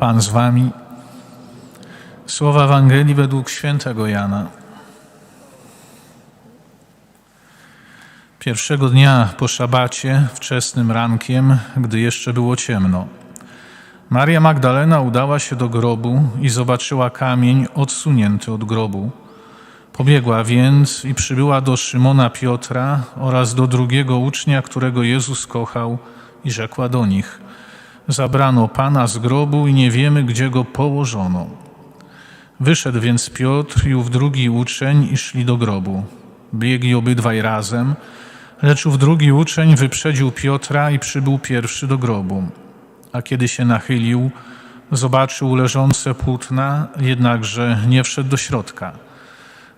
Pan z wami. Słowa Ewangelii według świętego Jana. Pierwszego dnia po szabacie, wczesnym rankiem, gdy jeszcze było ciemno, Maria Magdalena udała się do grobu i zobaczyła kamień odsunięty od grobu. Pobiegła więc i przybyła do Szymona Piotra oraz do drugiego ucznia, którego Jezus kochał, i rzekła do nich: Zabrano pana z grobu i nie wiemy, gdzie go położono. Wyszedł więc Piotr i ów drugi uczeń i szli do grobu. Biegli obydwaj razem, lecz ów drugi uczeń wyprzedził Piotra i przybył pierwszy do grobu. A kiedy się nachylił, zobaczył leżące płótna, jednakże nie wszedł do środka.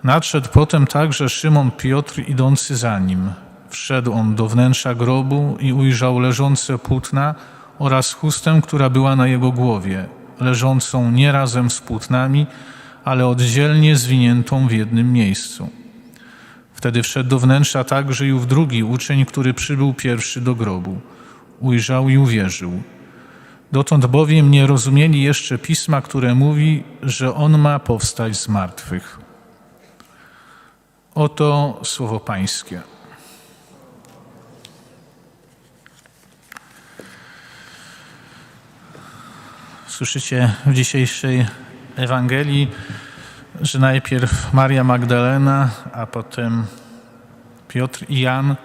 Nadszedł potem także Szymon Piotr idący za nim. Wszedł on do wnętrza grobu i ujrzał leżące płótna oraz chustę, która była na jego głowie, leżącą nie razem z płótnami, ale oddzielnie zwiniętą w jednym miejscu. Wtedy wszedł do wnętrza także i ów drugi uczeń, który przybył pierwszy do grobu. Ujrzał i uwierzył. Dotąd bowiem nie rozumieli jeszcze pisma, które mówi, że on ma powstać z martwych. Oto słowo Pańskie. Słyszycie w dzisiejszej Ewangelii, że najpierw Maria Magdalena, a potem Piotr i Jan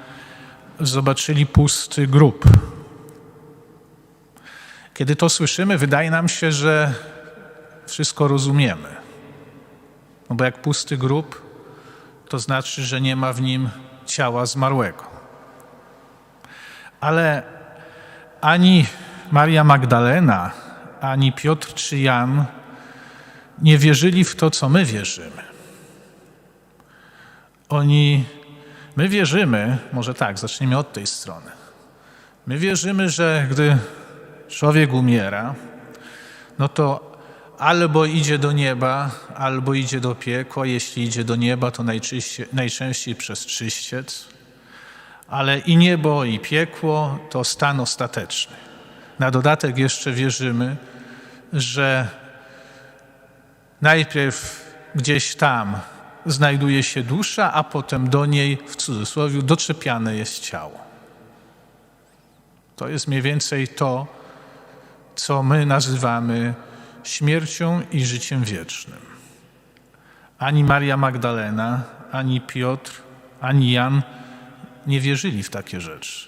zobaczyli pusty grób. Kiedy to słyszymy, wydaje nam się, że wszystko rozumiemy. No bo jak pusty grób, to znaczy, że nie ma w nim ciała zmarłego. Ale ani Maria Magdalena, ani Piotr czy Jan nie wierzyli w to, co my wierzymy. Oni, my wierzymy, może tak, zacznijmy od tej strony. My wierzymy, że gdy człowiek umiera, no to albo idzie do nieba, albo idzie do piekła. Jeśli idzie do nieba, to najczęściej, przez czyściec. Ale i niebo, i piekło to stan ostateczny. Na dodatek jeszcze wierzymy, że najpierw gdzieś tam znajduje się dusza, a potem do niej, w cudzysłowie, doczepiane jest ciało. To jest mniej więcej to, co my nazywamy śmiercią i życiem wiecznym. Ani Maria Magdalena, ani Piotr, ani Jan nie wierzyli w takie rzeczy.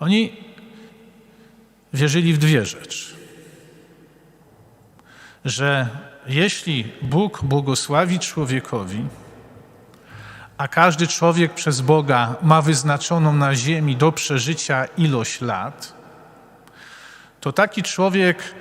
Oni wierzyli w dwie rzeczy. Że jeśli Bóg błogosławi człowiekowi, a każdy człowiek przez Boga ma wyznaczoną na ziemi do przeżycia ilość lat, to taki człowiek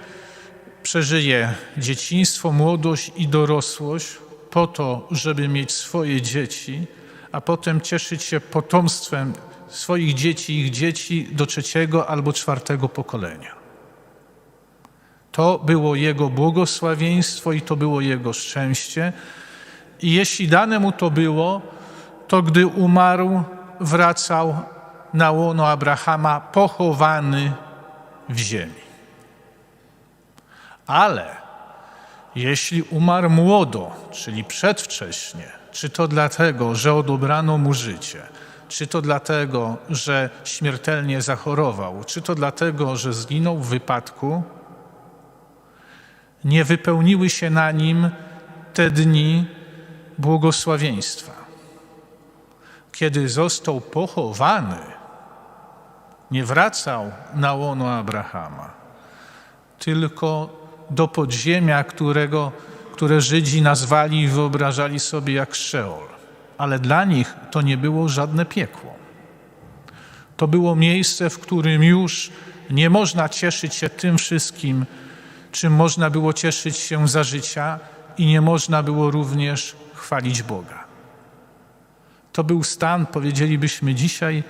przeżyje dzieciństwo, młodość i dorosłość po to, żeby mieć swoje dzieci, a potem cieszyć się potomstwem swoich dzieci, ich dzieci do trzeciego albo czwartego pokolenia. To było jego błogosławieństwo i to było jego szczęście. I jeśli dane mu to było, to gdy umarł, wracał na łono Abrahama, pochowany w ziemi. Ale jeśli umarł młodo, czyli przedwcześnie, czy to dlatego, że odebrano mu życie, czy to dlatego, że śmiertelnie zachorował, czy to dlatego, że zginął w wypadku, nie wypełniły się na nim te dni błogosławieństwa. Kiedy został pochowany, nie wracał na łono Abrahama, tylko do podziemia, którego, które Żydzi nazwali i wyobrażali sobie jak Szeol. Ale dla nich to nie było żadne piekło. To było miejsce, w którym już nie można cieszyć się tym wszystkim, czym można było cieszyć się za życia i nie można było również chwalić Boga. To był stan, powiedzielibyśmy dzisiaj,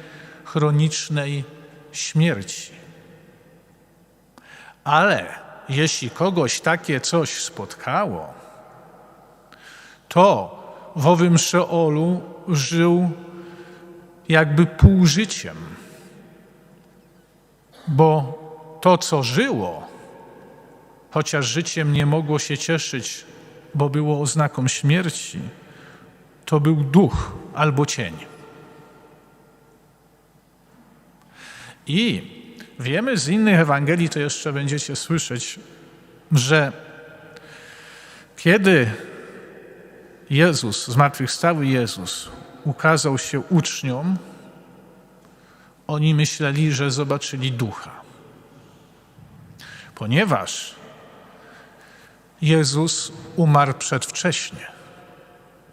chronicznej śmierci. Ale jeśli kogoś takie coś spotkało, to w owym Szeolu żył jakby pół życiem, bo to, co żyło, chociaż życiem nie mogło się cieszyć, bo było oznaką śmierci, to był duch albo cień. I wiemy z innych Ewangelii, to jeszcze będziecie słyszeć, że kiedy Jezus, zmartwychwstały Jezus, ukazał się uczniom, oni myśleli, że zobaczyli ducha. Ponieważ Jezus umarł przedwcześnie,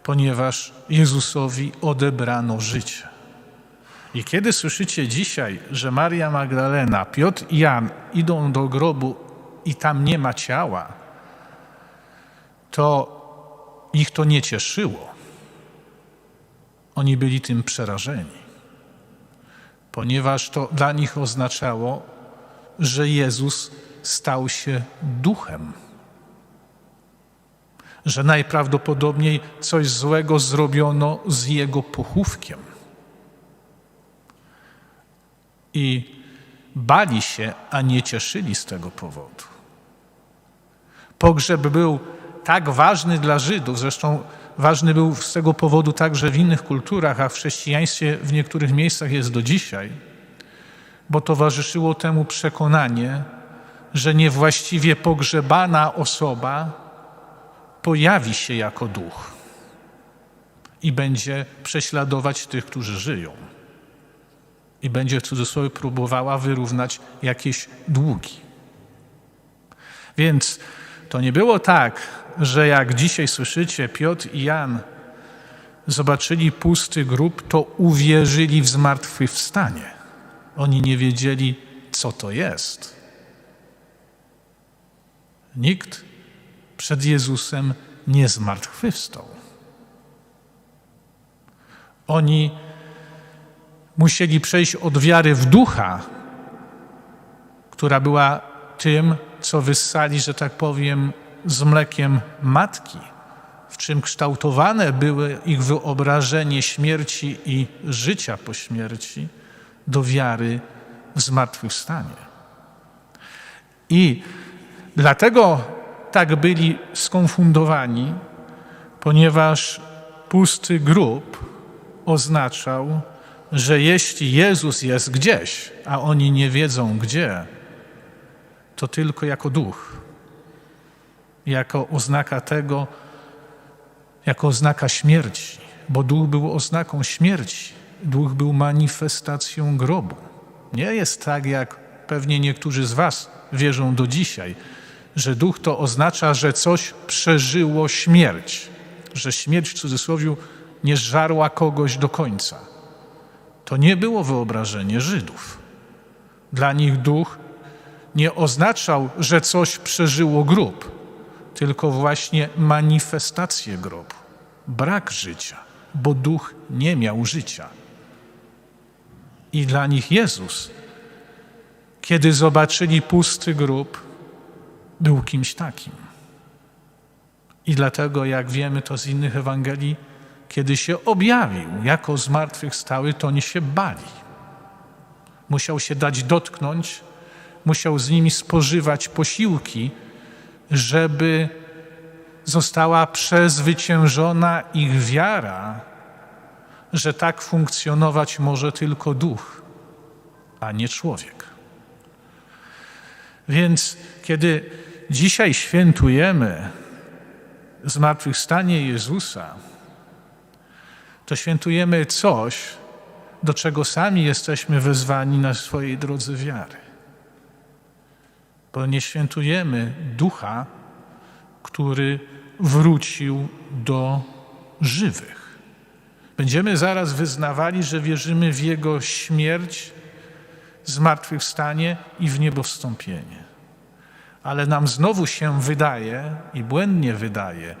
ponieważ Jezusowi odebrano życie. I kiedy słyszycie dzisiaj, że Maria Magdalena, Piotr i Jan idą do grobu i tam nie ma ciała, to ich to nie cieszyło. Oni byli tym przerażeni, ponieważ to dla nich oznaczało, że Jezus stał się duchem. Że najprawdopodobniej coś złego zrobiono z jego pochówkiem. I bali się, a nie cieszyli z tego powodu. Pogrzeb był tak ważny dla Żydów, zresztą ważny był z tego powodu także w innych kulturach, a w chrześcijaństwie w niektórych miejscach jest do dzisiaj, bo towarzyszyło temu przekonanie, że niewłaściwie pogrzebana osoba pojawi się jako duch i będzie prześladować tych, którzy żyją. I będzie w cudzysłowie próbowała wyrównać jakieś długi. Więc to nie było tak, że jak dzisiaj słyszycie, Piotr i Jan zobaczyli pusty grób, to uwierzyli w zmartwychwstanie. Oni nie wiedzieli, co to jest. Nikt przed Jezusem nie zmartwychwstał. Oni musieli przejść od wiary w ducha, która była tym, co wyssali, że tak powiem, z mlekiem matki, w czym kształtowane były ich wyobrażenie śmierci i życia po śmierci, do wiary w zmartwychwstanie. I dlatego tak byli skonfundowani, ponieważ pusty grób oznaczał, że jeśli Jezus jest gdzieś, a oni nie wiedzą gdzie, to tylko jako duch, jako oznaka tego, jako oznaka śmierci, bo duch był oznaką śmierci, duch był manifestacją grobu. Nie jest tak, jak pewnie niektórzy z Was wierzą do dzisiaj, że duch to oznacza, że coś przeżyło śmierć, że śmierć w cudzysłowie nie żarła kogoś do końca. To nie było wyobrażenie Żydów. Dla nich duch nie oznaczał, że coś przeżyło grób, tylko właśnie manifestację grobu, brak życia, bo duch nie miał życia. I dla nich Jezus, kiedy zobaczyli pusty grób, był kimś takim. I dlatego, jak wiemy to z innych Ewangelii, kiedy się objawił jako zmartwychwstały, to oni się bali. Musiał się dać dotknąć, musiał z nimi spożywać posiłki, żeby została przezwyciężona ich wiara, że tak funkcjonować może tylko duch, a nie człowiek. Więc kiedy dzisiaj świętujemy zmartwychwstanie Jezusa, to świętujemy coś, do czego sami jesteśmy wezwani na swojej drodze wiary. Bo nie świętujemy ducha, który wrócił do żywych. Będziemy zaraz wyznawali, że wierzymy w Jego śmierć, zmartwychwstanie i w niebo wstąpienie. Ale nam znowu się wydaje i błędnie wydaje,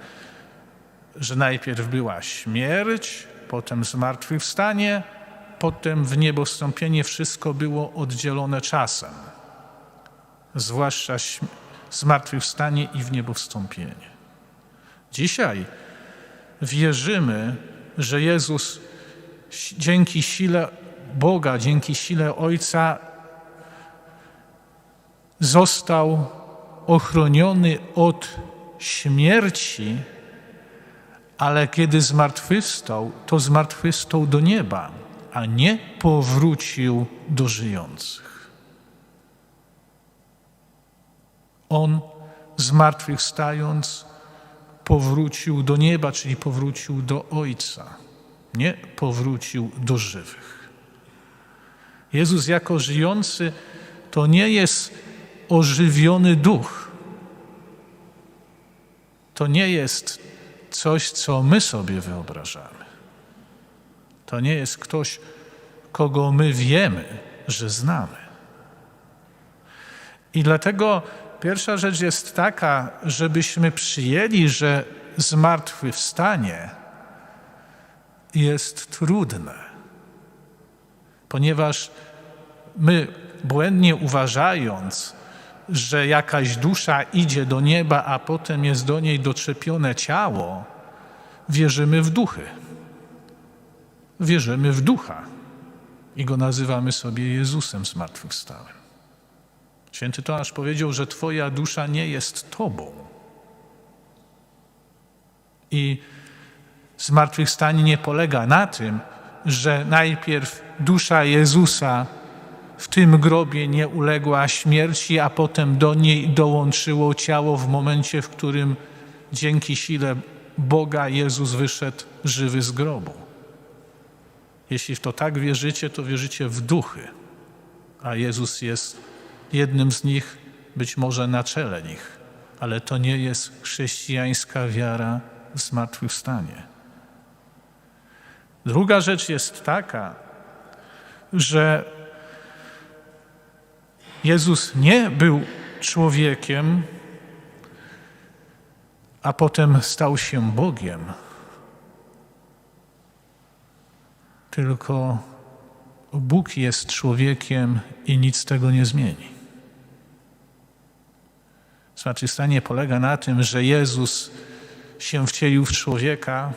że najpierw była śmierć, potem zmartwychwstanie, potem w niebo wstąpienie, wszystko było oddzielone czasem. Zwłaszcza zmartwychwstanie i w niebo wstąpienie. Dzisiaj wierzymy, że Jezus dzięki sile Boga, dzięki sile Ojca został ochroniony od śmierci, ale kiedy zmartwychwstał, to zmartwychwstał do nieba, a nie powrócił do żyjących. On zmartwychwstając powrócił do nieba, czyli powrócił do Ojca, nie powrócił do żywych. Jezus jako żyjący to nie jest ożywiony duch. To nie jest coś, co my sobie wyobrażamy. To nie jest ktoś, kogo my wiemy, że znamy. I dlatego pierwsza rzecz jest taka, żebyśmy przyjęli, że zmartwychwstanie jest trudne, ponieważ my błędnie uważając, że jakaś dusza idzie do nieba, a potem jest do niej doczepione ciało, wierzymy w duchy. Wierzymy w ducha i go nazywamy sobie Jezusem zmartwychwstałym. Święty Tomasz powiedział, że Twoja dusza nie jest Tobą. I zmartwychwstanie nie polega na tym, że najpierw dusza Jezusa w tym grobie nie uległa śmierci, a potem do niej dołączyło ciało w momencie, w którym dzięki sile Boga Jezus wyszedł żywy z grobu. Jeśli w to tak wierzycie, to wierzycie w duchy, a Jezus jest jednym z nich, być może na czele nich, ale to nie jest chrześcijańska wiara w zmartwychwstanie. Druga rzecz jest taka, że Jezus nie był człowiekiem, a potem stał się Bogiem, tylko Bóg jest człowiekiem i nic tego nie zmieni. Zmartwychwstanie polega na tym, że Jezus się wcielił w człowieka,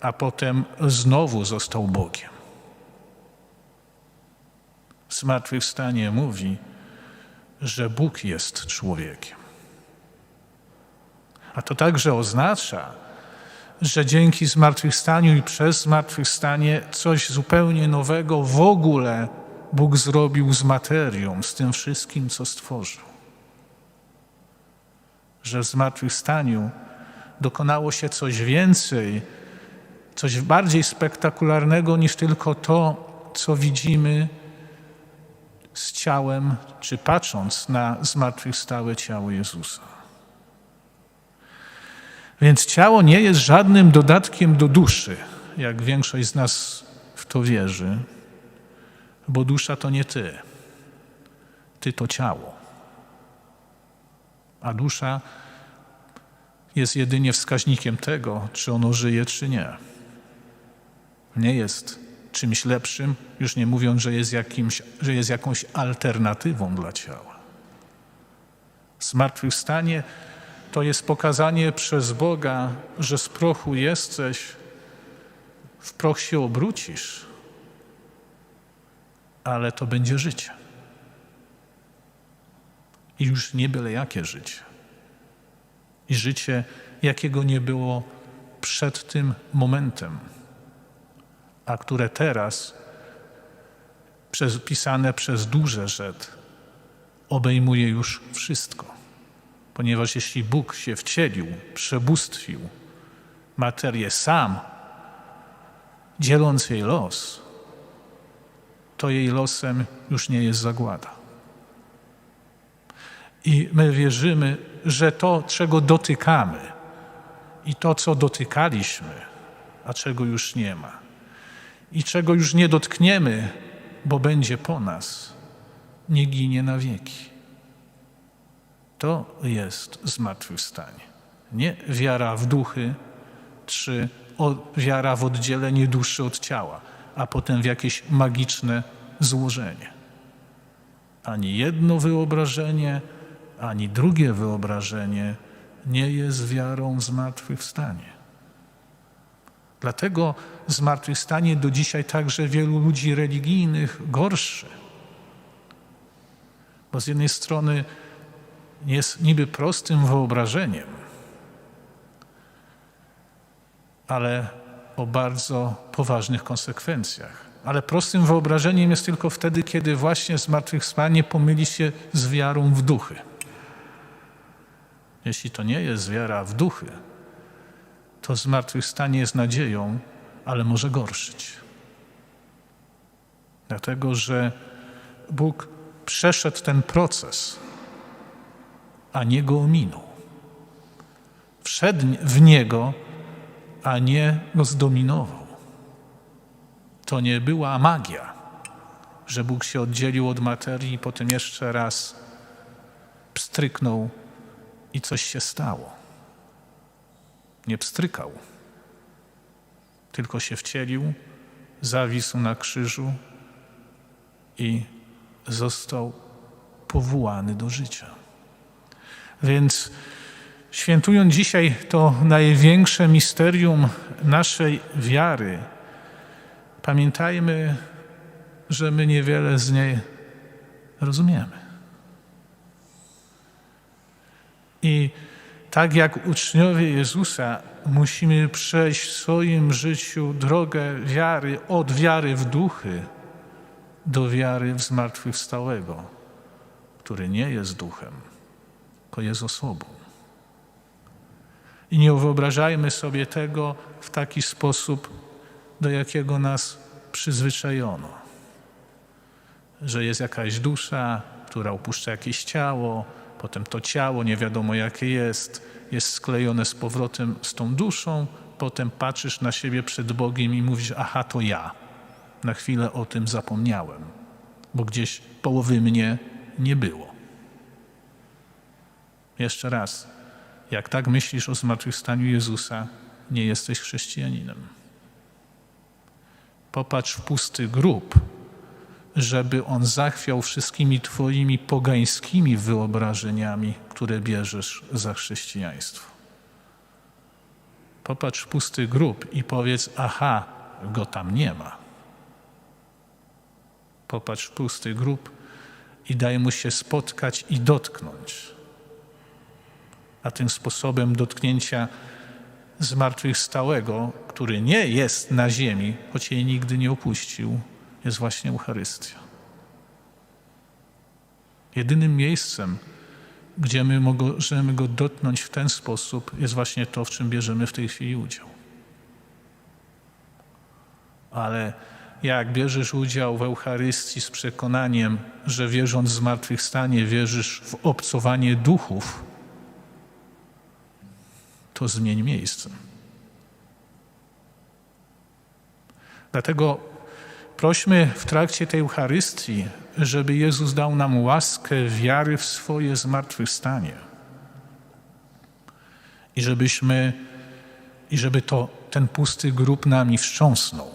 a potem znowu został Bogiem. Zmartwychwstanie mówi, że Bóg jest człowiekiem. A to także oznacza, że dzięki zmartwychwstaniu i przez zmartwychwstanie coś zupełnie nowego w ogóle Bóg zrobił z materią, z tym wszystkim, co stworzył. Że w zmartwychwstaniu dokonało się coś więcej, coś bardziej spektakularnego niż tylko to, co widzimy z ciałem, czy patrząc na zmartwychwstałe ciało Jezusa. Więc ciało nie jest żadnym dodatkiem do duszy, jak większość z nas w to wierzy, bo dusza to nie ty. Ty to ciało. A dusza jest jedynie wskaźnikiem tego, czy ono żyje, czy nie. Nie jest czymś lepszym, już nie mówiąc, że jest, jakimś, że jest jakąś alternatywą dla ciała. Zmartwychwstanie to jest pokazanie przez Boga, że z prochu jesteś, w proch się obrócisz, ale to będzie życie. I już nie byle jakie życie. I życie, jakiego nie było przed tym momentem a które teraz, przez, pisane przez duże rzet, obejmuje już wszystko. Ponieważ jeśli Bóg się wcielił, przebóstwił materię sam, dzieląc jej los, to jej losem już nie jest zagłada. I my wierzymy, że to, czego dotykamy i to, co dotykaliśmy, a czego już nie ma, i czego już nie dotkniemy, bo będzie po nas, nie ginie na wieki. To jest zmartwychwstanie. Nie wiara w duchy, czy wiara w oddzielenie duszy od ciała, a potem w jakieś magiczne złożenie. Ani jedno wyobrażenie, ani drugie wyobrażenie nie jest wiarą w zmartwychwstanie. Dlatego zmartwychwstanie do dzisiaj także wielu ludzi religijnych gorsze. Bo z jednej strony jest niby prostym wyobrażeniem, ale o bardzo poważnych konsekwencjach. Ale prostym wyobrażeniem jest tylko wtedy, kiedy właśnie zmartwychwstanie pomyli się z wiarą w duchy. Jeśli to nie jest wiara w duchy, to zmartwychwstanie jest nadzieją, ale może gorszyć. Dlatego, że Bóg przeszedł ten proces, a nie go ominął. Wszedł w niego, a nie go zdominował. To nie była magia, że Bóg się oddzielił od materii i potem jeszcze raz pstryknął i coś się stało. Nie pstrykał, tylko się wcielił, zawisł na krzyżu i został powołany do życia. Więc świętując dzisiaj to największe misterium naszej wiary, pamiętajmy, że my niewiele z niej rozumiemy. I tak jak uczniowie Jezusa, musimy przejść w swoim życiu drogę wiary od wiary w duchy do wiary w zmartwychwstałego, który nie jest duchem, tylko jest osobą. I nie wyobrażajmy sobie tego w taki sposób, do jakiego nas przyzwyczajono. Że jest jakaś dusza, która opuszcza jakieś ciało, potem to ciało, nie wiadomo jakie jest, jest sklejone z powrotem z tą duszą, potem patrzysz na siebie przed Bogiem i mówisz: Aha, to ja. Na chwilę o tym zapomniałem, bo gdzieś połowy mnie nie było. Jeszcze raz, jak tak myślisz o zmartwychwstaniu Jezusa, nie jesteś chrześcijaninem. Popatrz w pusty grób, żeby on zachwiał wszystkimi Twoimi pogańskimi wyobrażeniami, które bierzesz za chrześcijaństwo. Popatrz w pusty grób i powiedz: Aha, go tam nie ma. Popatrz w pusty grób i daj mu się spotkać i dotknąć. A tym sposobem dotknięcia zmartwychwstałego, który nie jest na ziemi, choć jej nigdy nie opuścił, jest właśnie Eucharystia. Jedynym miejscem, gdzie my możemy go dotknąć w ten sposób, jest właśnie to, w czym bierzemy w tej chwili udział. Ale jak bierzesz udział w Eucharystii z przekonaniem, że wierząc w zmartwychwstanie, wierzysz w obcowanie duchów, to zmień miejsce. Dlatego prośmy w trakcie tej Eucharystii, żeby Jezus dał nam łaskę wiary w swoje zmartwychwstanie. I żebyśmy, i żeby to ten pusty grób nami wstrząsnął.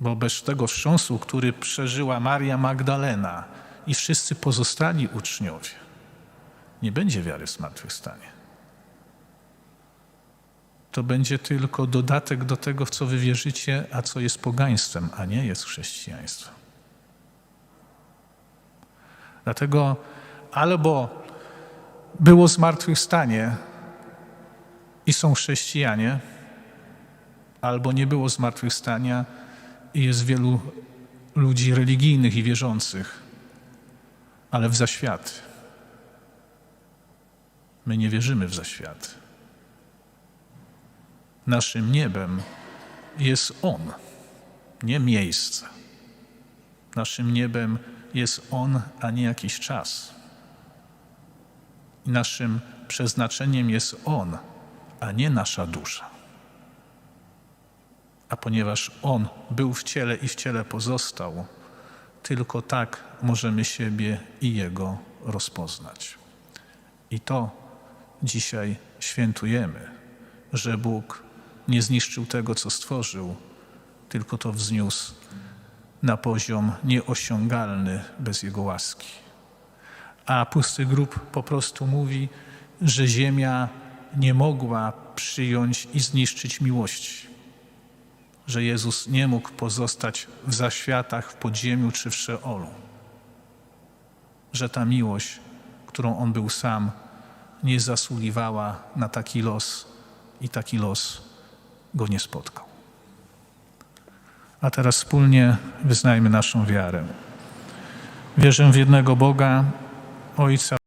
Bo bez tego wstrząsu, który przeżyła Maria Magdalena i wszyscy pozostali uczniowie, nie będzie wiary w zmartwychwstanie. To będzie tylko dodatek do tego, w co wy wierzycie, a co jest pogaństwem, a nie jest chrześcijaństwem. Dlatego albo było zmartwychwstanie i są chrześcijanie, albo nie było zmartwychwstania i jest wielu ludzi religijnych i wierzących, ale w zaświaty. My nie wierzymy w zaświat. Naszym niebem jest On, nie miejsce. Naszym niebem jest On, a nie jakiś czas. Naszym przeznaczeniem jest On, a nie nasza dusza. A ponieważ On był w ciele i w ciele pozostał, tylko tak możemy siebie i Jego rozpoznać. I to dzisiaj świętujemy, że Bóg nie zniszczył tego, co stworzył, tylko to wzniósł na poziom nieosiągalny bez Jego łaski. A pusty grób po prostu mówi, że ziemia nie mogła przyjąć i zniszczyć miłości. Że Jezus nie mógł pozostać w zaświatach, w podziemiu czy w Szeolu że ta miłość, którą on był sam, nie zasługiwała na taki los i taki los go nie spotkał. A teraz wspólnie wyznajmy naszą wiarę. Wierzę w jednego Boga, Ojca